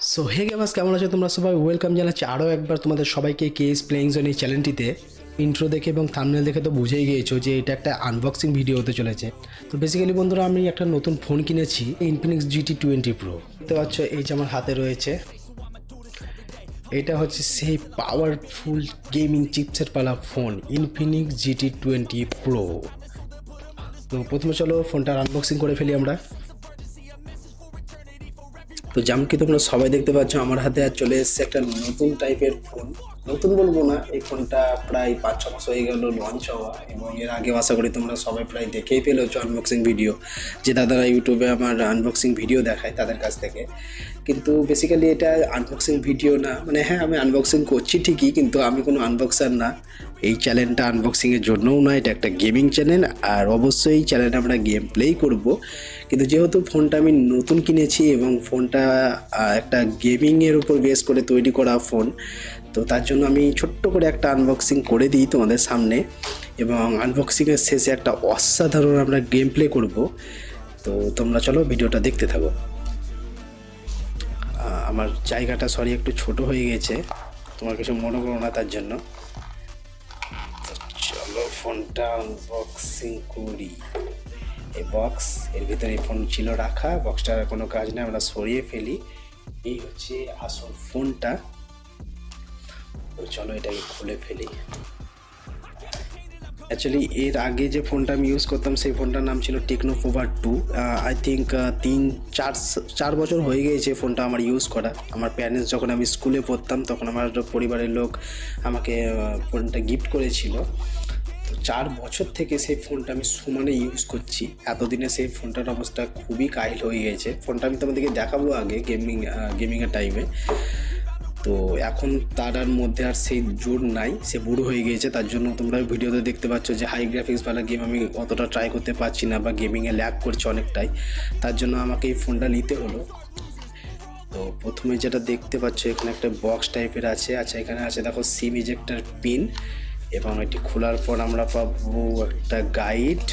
So hey গেমাস কেমন আছো? তোমরা সবাই ওয়েলকাম জানাচ্ছি আরও একবার তোমাদের সবাইকে কেস প্লেইং জোন এই চ্যানেলটিতে ইন্ট্রো দেখে এবং থামনেল দেখে তো বুঝেই গিয়েছো যে এটা একটা আনবক্সিং ভিডিও হতে চলেছে। তো বেসিক্যালি বন্ধুরা, আমি একটা নতুন ফোন কিনেছি ইনফিনিক্স জিটি টোয়েন্টি প্রো দেখতে পাচ্ছ, এই যে আমার হাতে রয়েছে। এটা হচ্ছে সেই পাওয়ারফুল গেমিং চিপসের পালা phone Infinix GT twenty pro তো প্রথমে চলো ফোনটার আনবক্সিং করে ফেলি আমরা। তো যেমন কি তোমরা সবাই দেখতে পাচ্ছ, আমার হাতে আর চলে এসেছে একটা নতুন টাইপের ফোন নতুন বলব না, এই ফোনটা প্রায় পাঁচ, ছ মাস হয়ে গেল লঞ্চ হওয়া এবং এর আগেও আশা করি তোমরা সবাই প্রায় দেখেই পেলেছো আনবক্সিং ভিডিও যে দাদারা ইউটিউবে আমার আনবক্সিং ভিডিও দেখায় তাদের কাছ থেকে। কিন্তু বেসিক্যালি এটা আনবক্সিং ভিডিও না মানে হ্যাঁ আমি আনবক্সিং করছি ঠিকই, কিন্তু আমি কোনো আনবক্সার না। এই চ্যানেলটা আনবক্সিংয়ের জন্যও না, এটা একটা গেমিং চ্যানেল আর অবশ্যই এই চ্যানেলে আমরা গেম প্লেই করব। কিন্তু যেহেতু ফোনটা আমি নতুন কিনেছি এবং ফোনটা একটা গেমিংয়ের উপর বেস করে তৈরি করা ফোন তো তার জন্য আমি ছোট্ট করে একটা আনবক্সিং করে দিই তোমাদের সামনে এবং আনবক্সিংয়ের শেষে একটা অসাধারণ আমরা গেম প্লে করব। তো তোমরা চলো ভিডিওটা দেখতে থাকো। আমার জায়গাটা সরি একটু ছোট হয়ে গেছে। তোমার কিছু মনে করো না তার জন্য। চলো ফোনটা আনবক্সিং করি। এই বক্স এর ভিতরে ফোন ছিল রাখা। বক্সটার কোনো কাজ নেই, আমরা সরিয়ে ফেলি। এই হচ্ছে আসল ফোনটা তো চলো এটাকে খুলে ফেলি। অ্যাকচুয়ালি এর আগে যে ফোনটা আমি ইউজ করতাম, সেই ফোনটার নাম ছিল Tecno Pova two I think তিন, চার চার বছর হয়ে গিয়েছে ফোনটা আমার ইউজ করা। আমার প্যারেন্টস যখন আমি স্কুলে পড়তাম, তখন আমার পরিবারের লোক আমাকে ফোনটা গিফট করেছিল। তো চার বছর থেকে সেই ফোনটা আমি সমানে ইউজ করছি। এতদিনে সেই ফোনটার অবস্থা খুবই কাহিল হয়ে গেছে ফোনটা আমি তোমাদেরকে দেখাবো আগে গেমিং গেমিংয়ের টাইমে তো এখন তার আর মধ্যে আর সেই জোর নাই, সে বুড়ো হয়ে গিয়েছে, তার জন্য তোমরা ভিডিওতে দেখতে পাচ্ছ যে হাই গ্রাফিক্সওয়ালা গেম আমি অতটা ট্রাই করতে পারছি না বা গেমিংয়ে ল্যাগ করছে অনেকটাই। তার জন্য আমাকে এই ফোনটা নিতে হলো। তো প্রথমে যেটা দেখতে পাচ্ছ, এখানে একটা বক্স টাইপের আছে আচ্ছা এখানে আছে দেখো সিম ইজেক্টার পিন এবং এটি খোলার পর আমরা পাবো একটা গাইড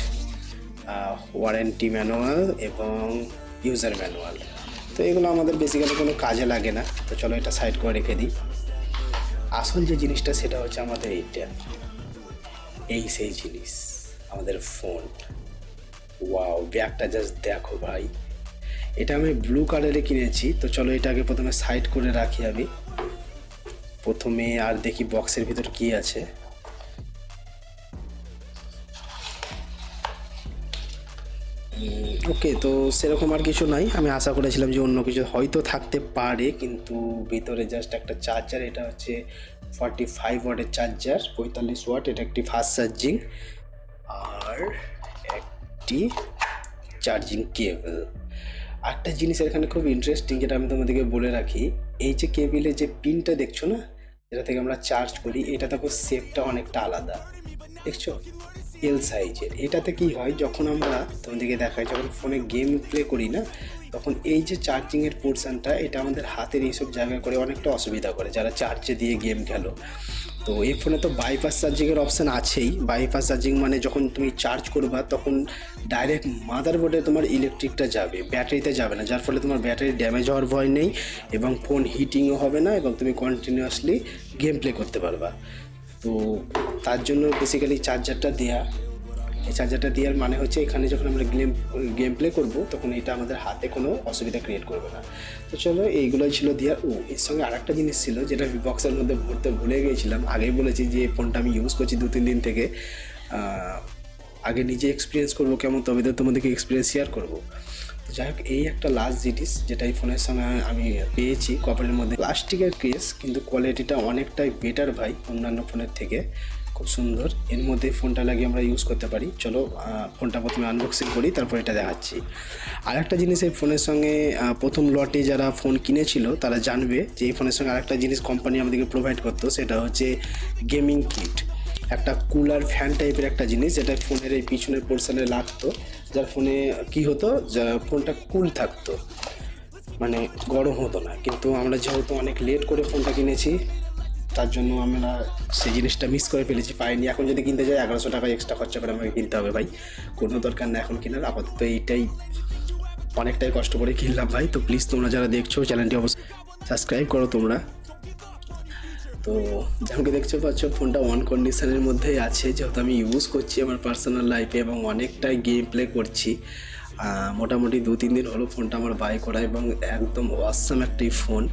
ওয়ারেন্টি ম্যানুয়াল এবং ইউজার ম্যানুয়াল তো এগুলো আমাদের বেসিক্যালি কোনো কাজে লাগে না। তো চলো এটা সাইড করে রেখে দিই। আসল যে জিনিসটা, সেটা হচ্ছে আমাদের এইটা। এই সেই জিনিস, আমাদের ফোন ওয়াও ব্যাগটা জাস্ট দেখো ভাই। এটা আমি ব্লু কালারে কিনেছি। তো চলো এটাকে প্রথমে সাইড করে রাখি আমি। প্রথমে আর দেখি বক্সের ভিতর কি আছে। ওকে তো সেরকম আর কিছু নাই। আমি আশা করেছিলাম যে অন্য কিছু হয়তো থাকতে পারে, কিন্তু ভিতরে জাস্ট একটা চার্জার এটা হচ্ছে ফর্টি ফাইভ ওয়াটের চার্জার পঁয়তাল্লিশ ওয়াট এটা একটি ফাস্ট চার্জিং আর একটি চার্জিং কেবল একটা জিনিস এখানে খুব ইন্টারেস্টিং যেটা আমি তোমাদেরকে বলে রাখি, এই যে কেবিলের যে পিনটা দেখছ না, যেটা থেকে আমরা চার্জ করি, এটা দেখো শেপটা অনেকটা আলাদা। দেখছ? এল সাইজের এটাতে কি হয়, যখন আমরা তোমাদেরকে দেখাই, যখন ফোনে গেম প্লে করি না, তখন এই যে চার্জিংয়ের পোর্শনটা এটা আমাদের হাতের এইসব জায়গা করে অনেকটা অসুবিধা করে, যারা চার্জে দিয়ে গেম খেলো। তো এই ফোনে তো বাইপাস চার্জিংয়ের অপশান আছেই। বাইপাস চার্জিং মানে যখন তুমি চার্জ করবা, তখন ডাইরেক্ট মাদারবোর্ডে তোমার ইলেকট্রিকটা যাবে, ব্যাটারিতে যাবে না। যার ফলে তোমার ব্যাটারি ড্যামেজ হওয়ার ভয় নেই এবং ফোন হিটিংও হবে না এবং তুমি কন্টিনিউয়াসলি গেম প্লে করতে পারবা। তো তার জন্য বেসিক্যালি চার্জারটা দেয়া। এই চার্জারটা দেওয়ার মানে হচ্ছে এখানে যখন আমরা গেম গেম প্লে করব, তখন এটা আমাদের হাতে কোনো অসুবিধা ক্রিয়েট করবে না। তো চলো, এইগুলোই ছিল দেওয়ার ও, এর সঙ্গে আরেকটা জিনিস ছিল যেটা বক্সের মধ্যে ভরতে ভুলে গিয়েছিলাম। আগেই বলেছি যে এই ফোনটা আমি ইউজ করছি দু তিন দিন থেকে। আগে নিজে এক্সপিরিয়েন্স করব কেমন, তবে তো তোমাদেরকে এক্সপিরিয়েন্স শেয়ার করব। যাই হোক, এই একটা লাস্ট জিনিস যেটা এই ফোনের সঙ্গে আমি পেয়েছি কপালের মধ্যে। প্লাস্টিকের কেস কিন্তু কোয়ালিটিটা অনেকটাই বেটার ভাই, অন্যান্য ফোনের থেকে। খুব সুন্দর। এর মধ্যে ফোনটা লাগিয়ে আমরা ইউজ করতে পারি। চলো ফোনটা প্রথমে আনবক্সিং করি, তারপর এটা দেখাচ্ছি। আর একটা জিনিস এই ফোনের সঙ্গে প্রথম লটে যারা ফোন কিনেছিল, তারা জানবে যে এই ফোনের সঙ্গে আরেকটা জিনিস কোম্পানি আমাদেরকে প্রোভাইড করতো, সেটা হচ্ছে গেমিং কিট একটা কুলার ফ্যান টাইপের একটা জিনিস, যেটা ফোনের এই পিছনের পোর্শনে লাগতো। যার ফোনে কি হতো, যা ফোনটা কুল থাকতো। মানে গরম হতো না। কিন্তু আমরা যেহেতু অনেক লেট করে ফোনটা কিনেছি, তার জন্য আমরা সেই জিনিসটা মিস করে ফেলেছি, পাইনি। এখন যদি কিনতে যাই, এগারোশো টাকা এক্সট্রা খরচা করে আমাকে কিনতে হবে ভাই। কোনো দরকার না এখন কেনার। আপাতত এইটাই অনেকটাই কষ্ট করে কিনলাম ভাই। তো প্লিজ তোমরা যারা দেখছ চ্যানেলটি অবশ্যই সাবস্ক্রাইব করো তোমরা। তো যেমন দেখতে পাচ্ছ, ফোনটা অন কন্ডিশনের মধ্যেই আছে। যেহেতু আমি ইউজ করছি আমার পার্সোনাল লাইফে এবং অনেকটাই গেম প্লে করছি মোটামুটি দু তিন দিন হলো ফোনটা আমার বাই করা এবং একদম অসাম একটি ফোন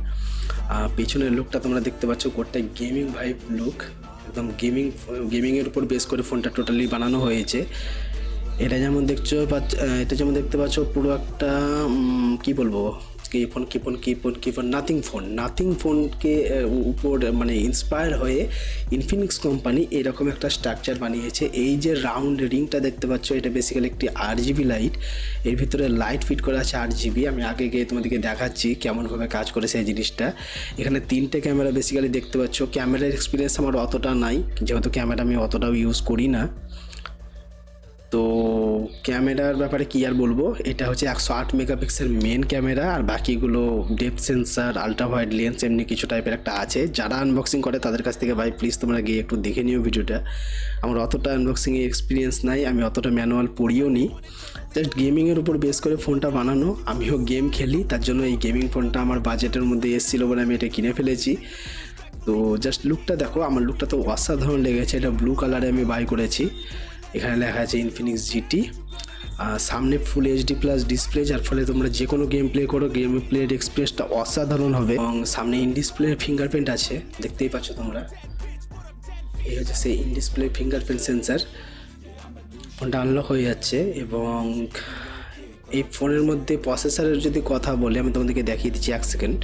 পেছনের লুকটা তোমরা দেখতে পাচ্ছ কোটটাই গেমিং ভাইব লুক একদম গেমিং গেমিংয়ের উপর বেস করে ফোনটা টোটালি বানানো হয়েছে। এটা যেমন দেখছ এটা যেমন দেখতে পাচ্ছ, পুরো একটা কি বলব? ফোন, কি ফোন কি ফোন কি ফোন নাথিং ফোন নাথিং ফোনকে উপর মানে ইন্সপায়ার হয়ে ইনফিনিক্স কোম্পানি এরকম একটা স্ট্রাকচার বানিয়েছে। এই যে রাউন্ড রিংটা দেখতে পাচ্ছ, এটা বেসিক্যালি একটি আর জিবি লাইটের ভিতরে লাইট ফিট করা আছে আট জিবি আমি আগে গিয়ে তোমাদেরকে দেখাচ্ছি কেমনভাবে কাজ করেছে এই জিনিসটা। এখানে তিনটে ক্যামেরা বেসিক্যালি দেখতে পাচ্ছ। ক্যামেরার এক্সপিরিয়েন্স আমার অতটা নাই। যেহেতু ক্যামেরা আমি অতটাও ইউজ করি না। তো ক্যামেরার ব্যাপারে কি আর বলব? এটা হচ্ছে একশো আট মেগাপিক্সেল মেন ক্যামেরা আর বাকিগুলো depth sensor ultra wide lens এমনি কিছু টাইপের একটা আছে। যারা আনবক্সিং করে তাদের কাছ থেকে ভাই প্লিজ তোমরা গিয়ে একটু দেখে নিও ভিডিওটা। আমার অতটা আনবক্সিংয়ে এক্সপিরিয়েন্স নাই, আমি অতটা ম্যানুয়াল পড়িও নি। জাস্ট গেমিংয়ের উপর বেস করে ফোনটা বানানো। আমিও গেম খেলি, তার জন্য এই গেমিং ফোনটা আমার বাজেটের মধ্যে এসেছিল বলে আমি এটা কিনে ফেলেছি। তো জাস্ট লুকটা দেখো, আমার লুকটা তো অসাধারণ লেগেছে, এটা ব্লু কালারে আমি বাই করেছি। এখানে লেখা আছে ইনফিনিক্স জিটি সামনে ফুল এইচডি প্লাস ডিসপ্লে যার ফলে তোমরা যে কোনো গেম প্লে করো গেম প্লের এক্সপিরিয়েন্সটা অসাধারণ হবে। এবং সামনে ইন ডিসপ্লে ফিঙ্গারপ্রিন্ট আছে, দেখতেই পাচ্ছ তোমরা। এই হচ্ছে সেই ইন ডিসপ্লে ফিঙ্গারপ্রিন্ট সেন্সার ফোনটা আনলক হয়ে যাচ্ছে, এবং এই ফোনের মধ্যে প্রসেসরের যদি কথা বলি, আমি তোমাদেরকে দেখিয়ে দিচ্ছি এক সেকেন্ড।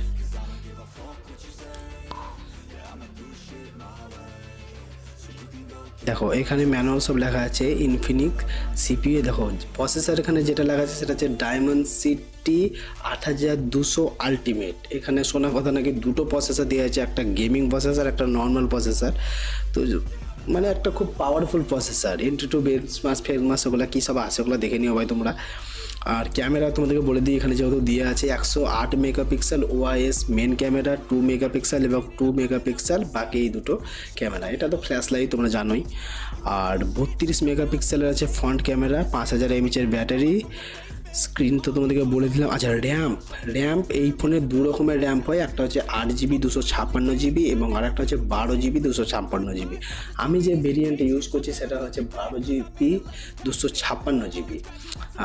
দেখো, এখানে ম্যানুয়াল সব লেখা আছে ইনফিনিক্স সিপিইউ দেখো প্রসেসর এখানে যেটা লেখা আছে সেটা হচ্ছে ডায়মন্ড সিটি আট হাজার দুশো আলটিমেট এখানে শোনা কথা নাকি দুটো প্রসেসর দেওয়া আছে, একটা গেমিং প্রসেসর একটা নর্মাল প্রসেসর তো মানে একটা খুব powerful processor entry to benchmark ফেসমাস ওগুলো কী সব আছে, ওগুলো দেখে নিও ভাই তোমরা। আর ক্যামেরা তোমাদেরকে বলে দিই, এখানে যেহেতু দিয়ে আছে একশো আট megapixel OIS main camera two megapixel এবং টু মেগাপিক্সেল বাকি এই দুটো ক্যামেরা এটা তো ফ্ল্যাশ লাইট তোমরা জানোই। আর বত্রিশ মেগাপিক্সেলের আছে ফ্রন্ট ক্যামেরা পাঁচ হাজার এমএচের ব্যাটারি স্ক্রিন তো তোমাদেরকে বলে দিলাম। আচ্ছা র্যাম্প র্যাম্প এই ফোনে দু রকমের র্যাম্প হয়। একটা হচ্ছে আট জিবি দুশো ছাপ্পান্ন জিবি এবং আরেকটা হচ্ছে বারো জিবি দুশো ছাপ্পান্ন জিবি আমি যে ভেরিয়েন্ট ইউজ করছি সেটা হচ্ছে বারো জিবি দুশো ছাপ্পান্ন জিবি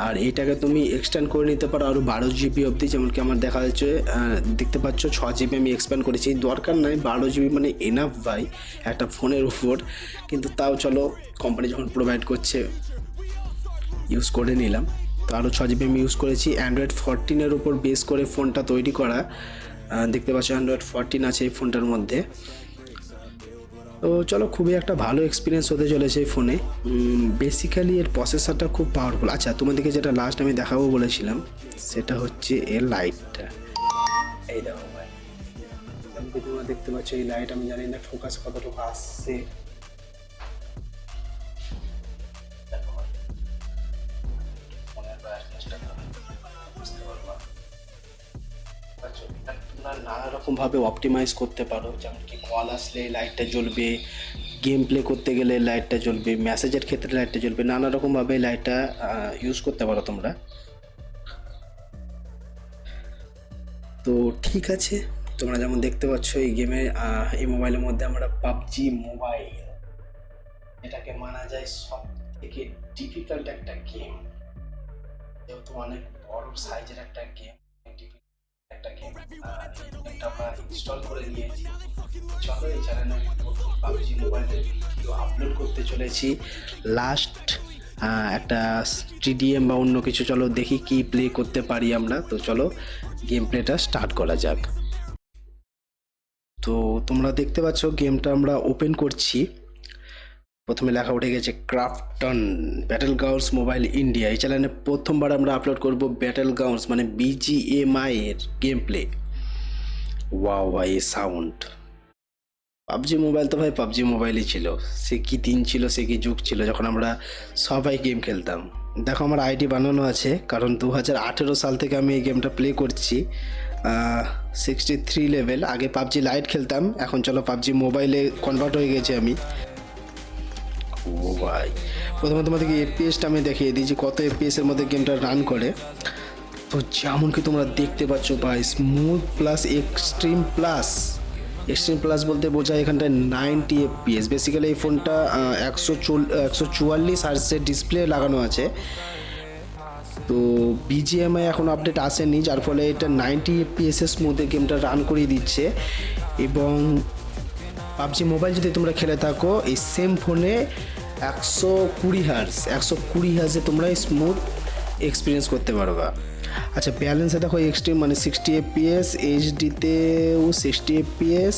আর এটাকে তুমি এক্সটেন্ড করে নিতে পারো আরও বারো জিবি অবধি যেমন কি আমার দেখা যাচ্ছে দেখতে পাচ্ছ, ছ জিবি আমি এক্সপ্যান্ড করেছি। দরকার নাই, বারো জিবি মানে এনাফ ভাই, একটা ফোনের উপর। কিন্তু তাও চলো কোম্পানি যখন প্রোভাইড করছে ইউজ করে নিলাম। আরও ছ জিবি আমি ইউজ করেছি। অ্যান্ড্রয়েড ফোরটিনের উপর বেস করে ফোনটা তৈরি করা। দেখতে পাচ্ছ অ্যান্ড্রয়েড ফোরটিন আছে এই ফোনটার মধ্যে। তো চলো, খুবই একটা ভালো এক্সপিরিয়েন্স হতে চলেছে এই ফোনে। বেসিক্যালি এর প্রসেসরটা খুব পাওয়ারফুল আচ্ছা তোমাদেরকে যেটা লাস্ট আমি দেখাবো বলেছিলাম, সেটা হচ্ছে এর লাইটটা এই দেখো ভাই তোমরা দেখতে পাচ্ছ এই লাইট আমি জানি না ফোকাস কতটুকু আসছে। নানা রকম ভাবে অপটিমাইজ করতে পারো, যেমন কি কল আসলে লাইটটা জ্বলবে গেম প্লে করতে গেলে লাইটটা জ্বলবে মেসেজের ক্ষেত্রে লাইটটা জ্বলবে নানা রকম ভাবে লাইটটা ইউজ করতে পারো তোমরা। তো ঠিক আছে, তোমরা যেমন দেখতে পাচ্ছ এই গেমে এই মোবাইলের মধ্যে আমরা পাবজি মোবাইল এটাকে মানা যায় সব থেকে ডিফিকাল্ট একটা গেম যেহেতু অনেক বড় সাইজের একটা গেম একটা আমরা ইনস্টল করে নিয়েছি চলো এই চ্যানেলে পাবজি মোবাইলের ভিডিও আপলোড করতে চলেছি। লাস্ট একটা টিডিএম বা অন্য কিছু, চলো দেখি কি প্লে করতে পারি আমরা। তো চলো গেম প্লেটা স্টার্ট করা যাক। তো তোমরা দেখতে পাচ্ছ গেমটা আমরা ওপেন করছি। প্রথমে লেখা উঠে গেছে Krafton battle grounds mobile India. এই চ্যানেলে প্রথমবার আমরা আপলোড করব ব্যাটেল গ্রাউন্ডস মানে বিজিএমআই এর গেম প্লে ওয়াও ভাই সাউন্ড পাবজি মোবাইল তো ভাই, পাবজি মোবাইলই ছিল। সে কি দিন ছিল, সে কি যুগ ছিল, যখন আমরা সবাই গেম খেলতাম। দেখো, আমার আইডি বানানো আছে, কারণ দু হাজার আঠেরো সাল থেকে আমি এই গেমটা প্লে করছি। সিক্সটি থ্রি লেভেল আগে পাবজি লাইট খেলতাম, এখন চলো পাবজি মোবাইলে কনভার্ট হয়ে গেছে আমি। ও ভাই। প্রথমে তোমাদেরকে এফপিএসটা আমি দেখিয়ে দিই যে কত এফপিএস এর মধ্যে গেমটা রান করে। তো যেমন কি তোমরা দেখতে পাচ্ছ ভাই smooth plus extreme plus extreme plus বলতে বোঝায় এখানটায় নাইনটি এফপিএস বেসিক্যালি এই ফোনটা একশো চল, একশো চুয়াল্লিশ হার্সের ডিসপ্লে লাগানো আছে। তো বিজিএমআই এখন আপডেট আসেনি, যার ফলে এটা নাইনটি এফপিএসের মধ্যে গেমটা রান করিয়ে দিচ্ছে। এবং পাবজি মোবাইল যদি তোমরা খেলে থাকো, এই সেম ফোনে একশো কুড়ি হার্স একশো কুড়ি হার্সে তোমরা স্মুথ এক্সপিরিয়েন্স করতে পারবা। আচ্ছা ব্যালেন্সে দেখো এক্সট্রিম মানে সিক্সটি এফপিএস এইচডিতেও সিক্সটি এফপিএস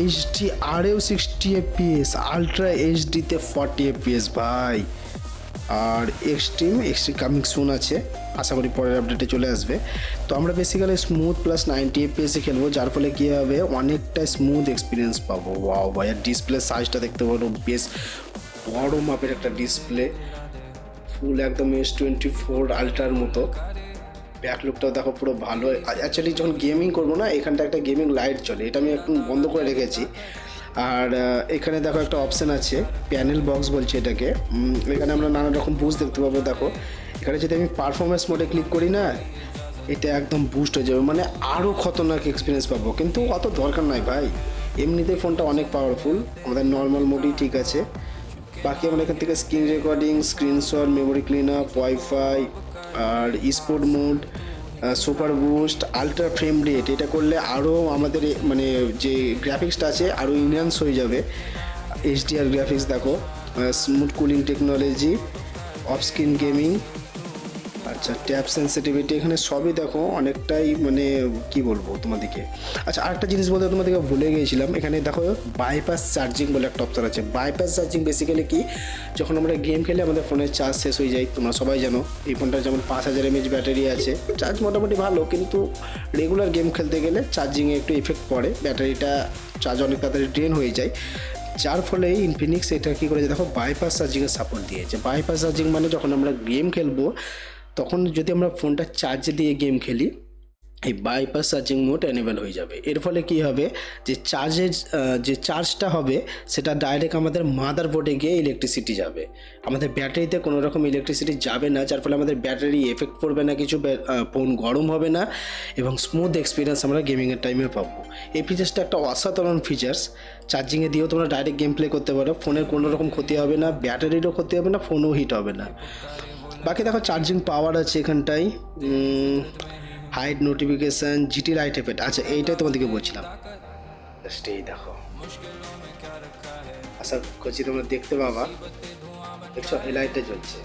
এইচডি আরেও সিক্সটি এফপিএস আলট্রা এইচডিতে ফর্টি এফপিএস ভাই। আর এক্সট্রিম এক্সট্রিম কামিং সুন আছে। আশা করি পরের আপডেটে চলে আসবে। তো আমরা বেসিক্যালি স্মুথ প্লাস নাইনটি এফপিএসে খেলব, যার ফলে কী হবে? অনেকটা স্মুথ এক্সপিরিয়েন্স পাবো। ওয়াও আর ডিসপ্লে সাইজটা দেখতে পারো, বেশ বড় মাপের একটা ডিসপ্লে ফুল একদম এস টোয়েন্টি ফোর আলট্রার মতো। ব্যাক লুকটাও দেখো পুরো ভালো। অ্যাকচুয়ালি যখন গেমিং করব না এখানটা একটা গেমিং লাইট চলে। এটা আমি এখন বন্ধ করে রেখেছি। আর এখানে দেখো একটা অপশান আছে প্যানেল বক্স বলছে এটাকে। এখানে আমরা নানা রকম বুস্ট দেখতে পাবো, দেখো। এখানে যদি আমি পারফরমেন্স মোডে ক্লিক করি না, এটা একদম বুস্ট হয়ে যাবে মানে আরও খতরনাক এক্সপিরিয়েন্স পাবো। কিন্তু অত দরকার নাই ভাই। এমনিতেই ফোনটা অনেক পাওয়ারফুল আমাদের নর্মাল মোডই ঠিক আছে। বাকি আমরা এখান থেকে screen recording screenshot memory clean up wifi আর sport mode super boost ultra frame rate এটা করলে আরও আমাদের মানে যে গ্রাফিক্সটা আছে আরও ইনহ্যান্স হয়ে যাবে। এইচডিআর গ্রাফিক্স দেখো smooth cooling technology off screen gaming আচ্ছা ট্যাপ সেন্সিটিভিটি এখানে সবই দেখো অনেকটাই মানে কি বলব তোমাদেরকে। আচ্ছা আরেকটা জিনিস বলতে তোমাদেরকে ভুলে গিয়েছিলাম, এখানে দেখো বাইপাস চার্জিং বলে একটা অপশন আছে। বাইপাস চার্জিং বেসিক্যালি কি? যখন আমরা গেম খেলে, আমাদের ফোনের চার্জ শেষ হয়ে যায়, তোমরা সবাই জানো, এই ফোনটার যেমন পাঁচ হাজার এমএচ ব্যাটারি আছে চার্জ মোটামুটি ভালো, কিন্তু রেগুলার গেম খেলতে গেলে চার্জিংয়ে একটু ইফেক্ট পড়ে, ব্যাটারিটা চার্জ অনেক তাড়াতাড়ি ড্রেন হয়ে যায়। যার ফলে ইনফিনিক্স এটা কী করেছে, দেখো বাইপাস চার্জিংয়ের সাপোর্ট দিয়েছে। বাইপাস চার্জিং মানে যখন আমরা গেম খেলব তখন যদি আমরা ফোনটা চার্জ দিয়ে গেম খেলি, এই বাইপাস চার্জিং মোড এনেবল হয়ে যাবে। এর ফলে কি হবে? যে চার্জের যে চার্জটা হবে, সেটা ডাইরেক্ট আমাদের মাদার বোর্ডে গিয়ে ইলেকট্রিসিটি যাবে। আমাদের ব্যাটারিতে কোনো রকম ইলেকট্রিসিটি যাবে না, যার ফলে আমাদের ব্যাটারি এফেক্ট পড়বে না কিছু ফোন গরম হবে না এবং স্মুথ এক্সপিরিয়েন্স আমরা গেমিংয়ের টাইমে পাবো। এই ফিচার্সটা একটা অসাধারণ ফিচার্স চার্জিংয়ে দিয়েও তোমরা ডাইরেক্ট গেম প্লে করতে পারো। ফোনের কোনো রকম ক্ষতি হবে না ব্যাটারিরও ক্ষতি হবে না ফোনও হিট হবে না। বাকি দেখো চার্জিং পাওয়ার আছে এখানটায় height notification GT light effect আচ্ছা এইটাই তোমাদেরকে বলছিলাম। জাস্ট এই দেখো। আশা করছি তোমরা দেখতে পাবা। দেখছ, এই লাইটটা জ্বলছে।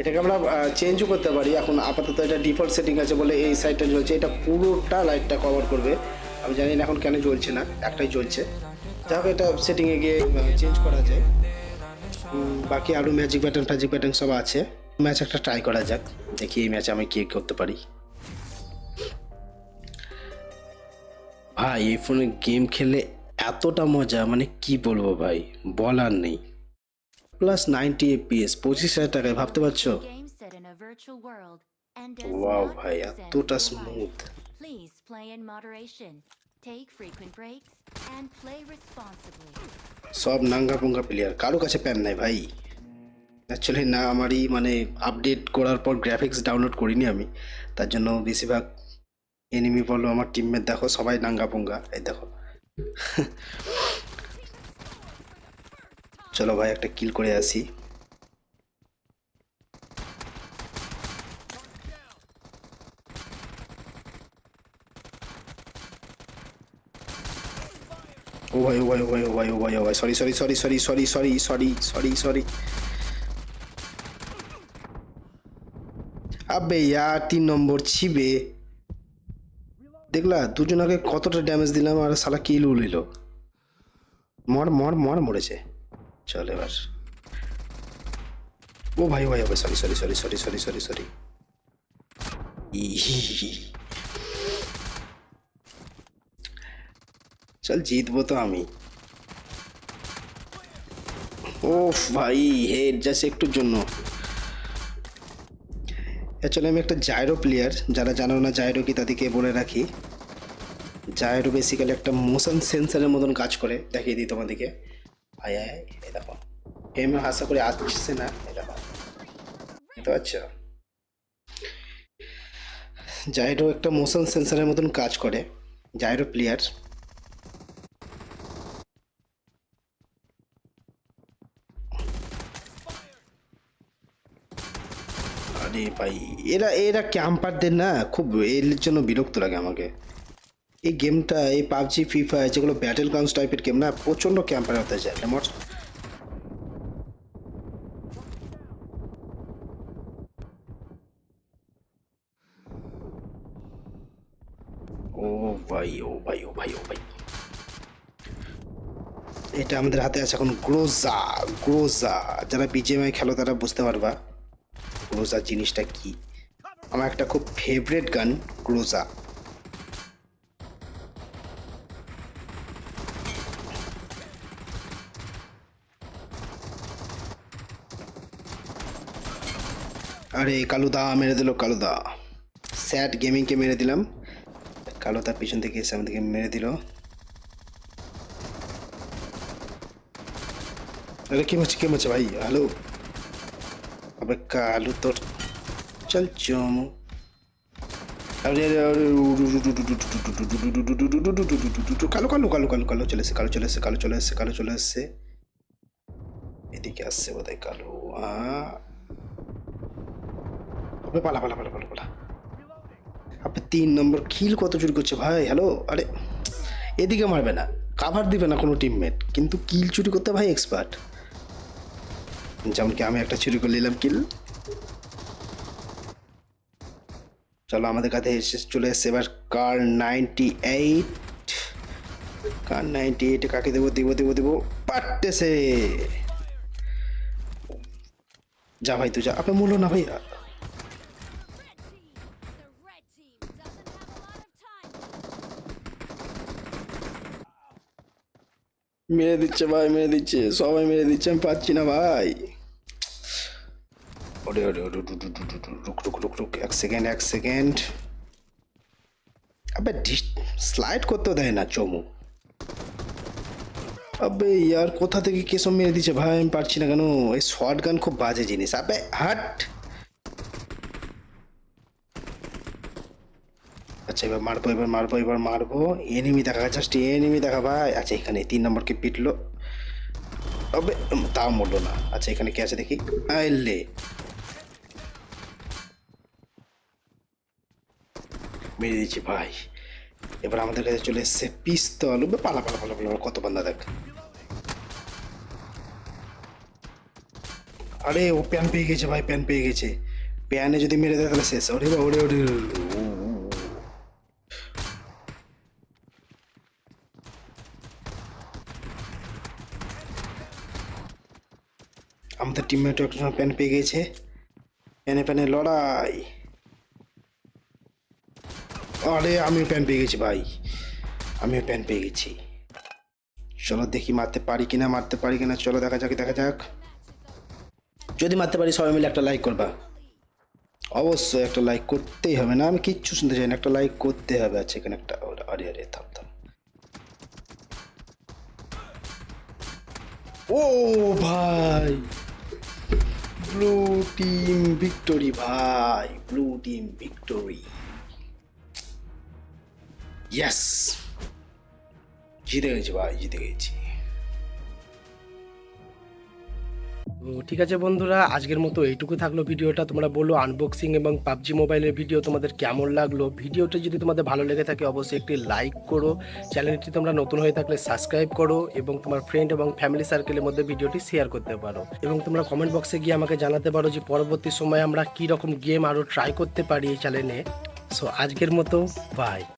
এটাকে আমরা চেঞ্জও করতে পারি। এখন আপাতত এটা ডিফল্ট সেটিং আছে বলে এই সাইডটা জ্বলছে। এটা পুরোটা লাইটটা কভার করবে। আমি জানি না এখন কেন জ্বলছে না, একটাই জ্বলছে। যাই হোক, এটা সেটিংয়ে গিয়ে চেঞ্জ করা যায়। বাকি আরও ম্যাজিক ব্যাটন ফ্যাজিক ব্যাটন সব আছে। ম্যাচ একটা ট্রাই করা যাক দেখি এই ম্যাচে আমি কি করতে পারি ভাই এই ফোনে গেম খেলে এতটা মজা মানে কি বলব ভাই বলার নেই প্লাস নাইনটি এপিএস পঁচিশ হাজার টাকায় ভাবতে পারছ not ভাই এতটা smooth. Please play in moderation. Take frequent breaks and play responsibly. সব নাঙ্গা পুঙ্গা প্লেয়ার কারও কাছে প্যান নাই ভাই অ্যাকচুয়ালি না, আমারই মানে আপডেট করার পর গ্রাফিক্স ডাউনলোড করিনি আমি। তার জন্য বেশিরভাগ এনিমি বলো, আমার টিমমেট দেখো, সবাই নাঙ্গা পুঙ্গা, এই দেখো। চলো ভাই, একটা কিল করে আসি। ও ভাই ও ভাই ও ভাই ও ভাই ও ভাই ও ভাই sorry sorry sorry sorry sorry sorry sorry sorry sorry আবে ইয়ার, তিন নম্বর ছিবে। দেখলা, দুজনকে কতটা ড্যামেজ দিলাম আর সালা কিল উলিল মর মর মর মরেছে। চল এবার। ও ভাই ভাই ভাই sorry sorry sorry sorry sorry sorry sorry চল জিতবো তো আমি। ও ভাই হেড জাস্ট একটুর জন্য। অ্যাকচুয়ালি আমি একটা জায়রো প্লেয়ার যারা জানো না জায়রো কি তাদেরকে বলে রাখি। জায়রো বেসিক্যালি একটা মোশন সেন্সারের মতন কাজ করে, দেখিয়ে দিই তোমাদেরকে। আয় আয় এই দেখো। এমএ আশা করি আসছে না, এই দেখো। বুঝতে পারছ? জাইরো একটা মোশন সেন্সারের মতন কাজ করে জাইরো প্লেয়ার আরে ভাই এরা এরা ক্যাম্পারদের না খুব এর জন্য বিরক্ত লাগে আমাকে। এই গেমটা এই পাবজি ফ্রি ফায়ার যেগুলো ব্যাটেল গ্রাউন্ডস টাইপের গেম না প্রচণ্ড ক্যাম্পার হতে যায় আমার ও ভাই ও ভাই ও ভাই ও ভাই। এটা আমাদের হাতে আছে এখন গ্রোজা গ্রোজা যারা বিজেএমআই খেলো তারা বুঝতে পারবা। গ্রোজা জিনিসটা কি? আমার একটা খুব ফেভারেট গান গ্রোজা আরে কালুদা মেরে দিল কালুদা স্যাড গেমিংকে মেরে দিলাম। কালুদা পিছন থেকে এসে আমাদেরকে মেরে দিল। আরে, কি হচ্ছে কি হচ্ছে ভাই? হ্যালো চমু আরে আরে আরে কালো কালো কালো কালো কালো চলে এসে কালো চলে এসে কালো চলে এসে কালো চলে এসছে এদিকে আসছে বোধহয় কালো আবে পালা পালা পালা পালা পালা আপনি তিন নম্বর খিল কত চুরি করছে ভাই হ্যালো আরে এদিকে মারবে না কাভার দিবে না কোনো টিমমেট কিন্তু কিল চুরি করতে ভাই এক্সপার্ট যেমন কি আমি একটা চুরি করে নিলাম কিল। চলো আমাদের কাছে এসে চলে এসছে এবার Kar ninety eight. Kar ninety এইটে কাকে দেবো দেবো দেবো দেবো? পারতেছে। যা ভাই, তুই যা। আপনি মূল্য না ভাই. মেরে দিচ্ছে ভাই, মেরে দিচ্ছে। সবাই মেরে দিচ্ছে, আমি পাচ্ছি না ভাই। ওরে ওরে রুক রুক রুক রুক এক সেকেন্ড এক সেকেন্ড আবে স্লাইড করতে দেয় না, চমু। আবে, ইয়ার, কোথা থেকে কেসব মেরে দিচ্ছে ভাই, আমি পারছি না কেন? এই শর্ট গান খুব বাজে জিনিস। আবে, হাট। আচ্ছা এবার মারবো এবার মারবো এবার মারবো। এনিমি দেখা জাস্ট এনিমি দেখা, ভাই। আচ্ছা এখানে তিন নম্বরকে পিটলো। তবে তাও মরলো না। আচ্ছা এখানে কে আছে দেখি? আইলে। মেরে দিচ্ছি ভাই। এবার আমাদের কাছে চলে এসছে পিস্তল। পালা পালা পালা পালা, কত বান্দা দেখ। আরে, ও প্যান পেয়ে গেছে, ভাই, প্যান পেয়ে গেছে। প্যানে যদি মেরে দেয়, তাহলে শেষ। ওরে ওরে ওরে। আমাদের টিমমেটও একজন প্যান পেয়ে গেছে। প্যানে প্যানে লড়াই। আরে আমিও প্যান পেয়ে গেছি ভাই। আমিও প্যান পেয়ে গেছি। চলো দেখি মারতে পারি কিনা, মারতে পারি কিনা, চলো দেখা যাক দেখা যাক। যদি মারতে পারি, সবাই মিলে একটা লাইক করবা। অবশ্যই একটা লাইক করতেই হবে না, আমি কিচ্ছু শুনতে চাই না, একটা লাইক করতে হবে আছে এখানে একটা। আরে আরে, থাম থাম। ও ভাই ব্লু টিম ভিক্টোরি ভাই ব্লু টিম ভিক্টোরি ইয়েস জিতে ভাই জিতে ঠিক আছে বন্ধুরা, আজকের মতো এইটুকু থাকল ভিডিওটা। তোমরা বলো আনবক্সিং এবং পাবজি মোবাইলের ভিডিও তোমাদের কেমন লাগল? ভিডিওটা যদি তোমাদের ভালো লেগে থাকে, অবশ্যই একটি লাইক করো। চ্যানেলটি তোমরা নতুন হয়ে থাকলে সাবস্ক্রাইব করো এবং তোমার ফ্রেন্ড এবং ফ্যামিলি সার্কেলের মধ্যে ভিডিওটি শেয়ার করতে পারো। এবং তোমরা কমেন্ট বক্সে গিয়ে আমাকে জানাতে পারো যে পরবর্তী সময় আমরা কী রকম গেম আরও ট্রাই করতে পারি এই চ্যানেলে সো আজকের মতো বাই